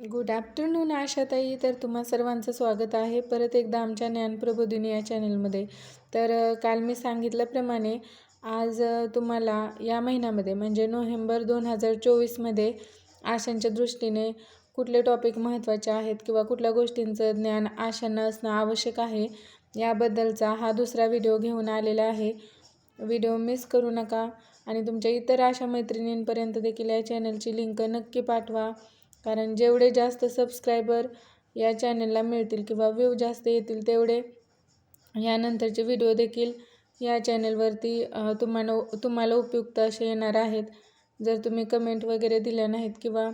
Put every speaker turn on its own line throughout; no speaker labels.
Good afternoon आशाताई. तर तुम्हा सर्वांचं स्वागत आहे. परत एकदा आमच्या ज्ञानप्रबोधिनी या चॅनलमध्ये. तर काल मी सांगितल्याप्रमाणे आज तुम्हाला या महिन्यामध्ये म्हणजे नोव्हेंबर दोन हजार चोवीसमध्ये आशांच्या दृष्टीने कुठले टॉपिक महत्त्वाचे आहेत किंवा कुठल्या गोष्टींचं ज्ञान आशांना असणं आवश्यक आहे याबद्दलचा हा दुसरा व्हिडिओ घेऊन आलेला आहे. व्हिडिओ मिस करू नका आणि तुमच्या इतर आशा मैत्रिणींपर्यंत देखील या चॅनलची लिंक नक्की पाठवा. कारण जेवढे जास्त सबस्क्रायबर या चॅनलला मिळतील किंवा व्ह्यू जास्त येतील तेवढे यानंतरचे व्हिडिओ देखील या चॅनलवरती तुम्हाला तुम्हाला उपयुक्त असे येणार आहेत. जर तुम्ही कमेंट वगैरे दिल्या नाहीत किंवा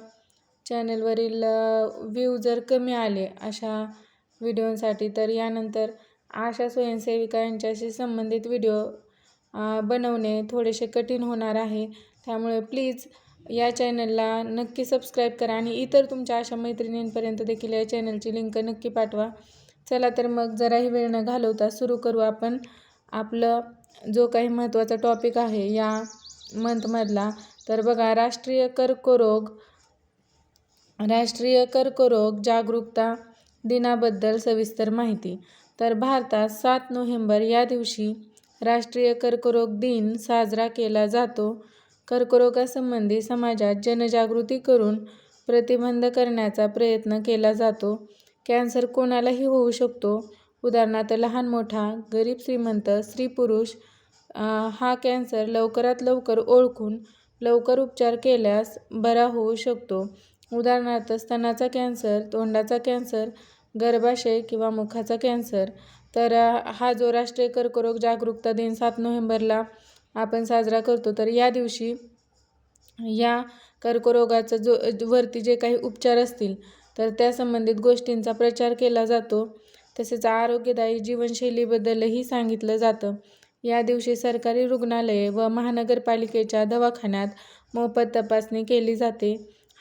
चॅनलवरील व्ह्यू जर कमी आले अशा व्हिडिओसाठी तर यानंतर आशा स्वयंसेविका यांच्याशी संबंधित व्हिडिओ बनवणे थोडेसे कठीण होणार आहे. त्यामुळे प्लीज या चॅनलला नक्की सबस्क्राईब करा आणि इतर तुमच्या अशा मैत्रिणींपर्यंत देखील या चॅनलची लिंक नक्की पाठवा. चला तर मग जराही वेळ न घालवता सुरू करू आपण आपलं जो काही महत्त्वाचा टॉपिक आहे या मंथमधला तर बघा राष्ट्रीय कर्करोग राष्ट्रीय कर्करोग जागरूकता दिनाबद्दल सविस्तर माहिती. तर भारतात सात नोव्हेंबर या दिवशी राष्ट्रीय कर्करोग दिन साजरा केला जातो. कर्करोगासंबंधी समाजात जनजागृती करून प्रतिबंध करण्याचा प्रयत्न केला जातो. कॅन्सर कोणालाही होऊ शकतो. उदाहरणार्थ लहान मोठा गरीब श्रीमंत स्त्री पुरुष हा कॅन्सर लवकरात लवकर ओळखून लवकर उपचार केल्यास बरा होऊ शकतो. उदाहरणार्थ स्तनाचा कॅन्सर तोंडाचा कॅन्सर गर्भाशय किंवा मुखाचा कॅन्सर. तर हा जो राष्ट्रीय कर्करोग जागरूकता दिन सात नोव्हेंबरला आपण साजरा करतो तर या दिवशी या कर्करोगाचा जो वरती जे काही उपचार असतील तर त्या संबंधित गोष्टींचा प्रचार केला जातो. तसेच आरोग्यदायी जीवनशैलीबद्दलही सांगितलं जातं. या दिवशी सरकारी रुग्णालये व महानगरपालिकेच्या दवाखान्यात मोफत तपासणी केली जाते.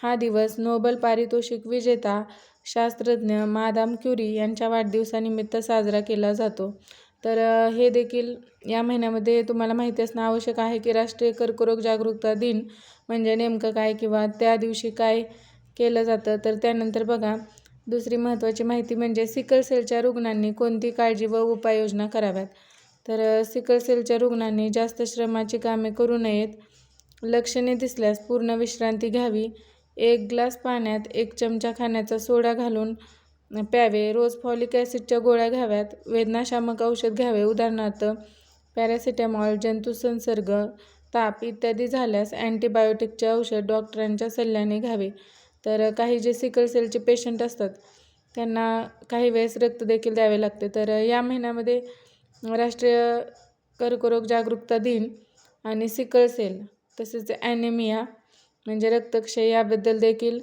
हा दिवस नोबल पारितोषिक विजेता शास्त्रज्ञ मादाम क्युरी यांच्या वाढदिवसानिमित्त साजरा केला जातो. तर हे देखील या महिन्यामध्ये तुम्हाला माहिती असणं आवश्यक आहे की राष्ट्रीय कर्करोग जागरूकता दिन म्हणजे नेमकं काय किंवा त्या दिवशी काय केलं जातं? तर त्यानंतर बघा दुसरी महत्त्वाची माहिती म्हणजे सिकल सेलच्या रुग्णांनी कोणती काळजी व उपाययोजना कराव्यात? तर सिकल सेलच्या रुग्णांनी जास्त श्रमाची कामे करू नयेत लक्षणे दिसल्यास पूर्ण विश्रांती घ्यावी एक ग्लास पाण्यात एक चमचा खाण्याचा सोडा घालून प्यावे. रोज फॉलिक ॲसिडच्या गोळ्या घ्याव्यात. वेदनाशामक औषध घ्यावे. उदाहरणार्थ पॅरासिटामॉल जंतुसंसर्ग ताप इत्यादी झाल्यास अँटीबायोटिकचे औषध डॉक्टरांच्या सल्ल्याने घ्यावे. तर काही जे सिकल सेलचे पेशंट असतात त्यांना काही वेळेस रक्त देखील द्यावे लागते. तर या महिन्यामध्ये राष्ट्रीय कर्करोग जागरूकता दिन आणि सिकल सेल तसेच ॲनेमिया म्हणजे रक्तक्षय याबद्दल देखील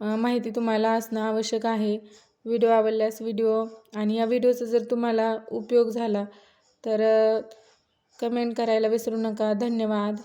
माहिती तुम्हाला असणं आवश्यक आहे. व्हिडिओ आवडल्यास व्हिडिओ आणि या व्हिडिओचा जर तुम्हाला उपयोग झाला तर कमेंट करायला विसरू नका. धन्यवाद.